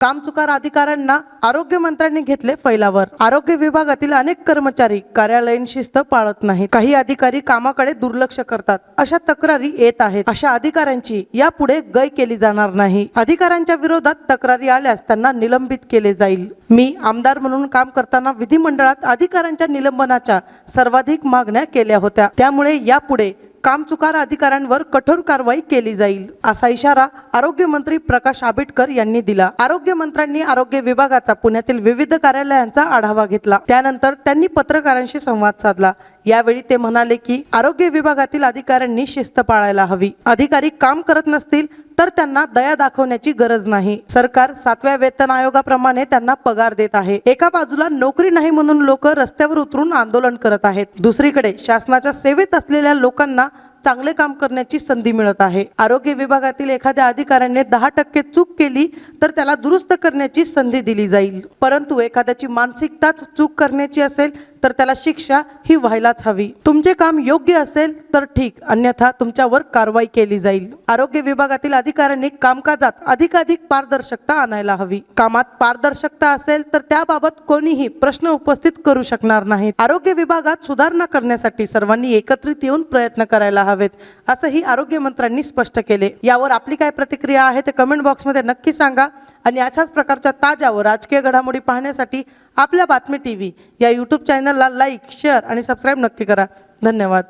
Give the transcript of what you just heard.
कामचुकार अधिकाऱ्यांना आरोग्य मंत्र्यांनी घेतले फैलावर. आरोग्य विभागातील अनेक कर्मचारी कार्यालयीन शिस्त पाळत नाहीत. काही अधिकारी कामाकडे दुर्लक्ष करतात. अशा तक्रारी येत आहेत. अशा अधिकाऱ्यांची यापुढे गय केली जाणार नाही. अधिकाऱ्यांच्या विरोधात तक्रारी आल्यास त्यांना निलंबित केले जाईल. मी आमदार म्हणून काम करताना विधिमंडळात अधिकाऱ्यांच्या निलंबनाच्या सर्वाधिक मागण्या केल्या होत्या. त्यामुळे यापुढे कामचुकार अधिकाऱ्यांवर कठोर कारवाई केली जाईल असा इशारा आरोग्य मंत्री प्रकाश आंबेडकर यांनी दिला. आरोग्य मंत्र्यांनी आरोग्य विभागाचा पुण्यातील विविध कार्यालयांचा आढावा घेतला. त्यानंतर त्यांनी पत्रकारांशी संवाद साधला. यावेळी ते म्हणाले की आरोग्य विभागातील अधिकाऱ्यांनी शिस्त पाळायला हवी. अधिकारी काम करत नसतील तर त्यांना दया दाखवण्याची गरज नाही. सरकार सातव्या वेतन आयोगाप्रमाणे त्यांना पगार देत आहे. एका बाजूला नोकरी नाही म्हणून लोक रस्त्यावर उतरून आंदोलन करत आहेत. दुसरीकडे शासनाच्या सेवेत असलेल्या लोकांना चांगले काम करण्याची संधी मिळत आहे. आरोग्य विभागातील एखाद्या अधिकाऱ्याने दहा टक्के चूक केली तर त्याला दुरुस्त करण्याची संधी दिली जाईल. परंतु एखाद्याची मानसिकताच चूक करण्याची असेल तर त्याला शिक्षा ही व्हायलाच हवी. तुमचे काम योग्य असेल तर ठीक अन्यथा तुमच्यावर कारवाई केली जाईल. आरोग्य विभागातील अधिकाऱ्यांनी कामकाजात अधिकाधिक पारदर्शकता आणायला हवी. कामात पारदर्शकता असेल तर त्याबाबत कोणीही प्रश्न उपस्थित करू शकणार नाहीत. आरोग्य विभागात सुधारणा करण्यासाठी सर्वांनी एकत्रित येऊन प्रयत्न करायला हवेत असंही आरोग्य मंत्र्यांनी स्पष्ट केले. यावर आपली काय प्रतिक्रिया आहे ते कमेंट बॉक्समध्ये नक्की सांगा. आणि अशाच प्रकारच्या ताज्या व राजकीय घडामोडी पाहण्यासाठी आपल्या बातमी टी व्ही या यूट्यूब चॅनलला लाईक शेअर आणि सबस्क्राईब नक्की करा. धन्यवाद.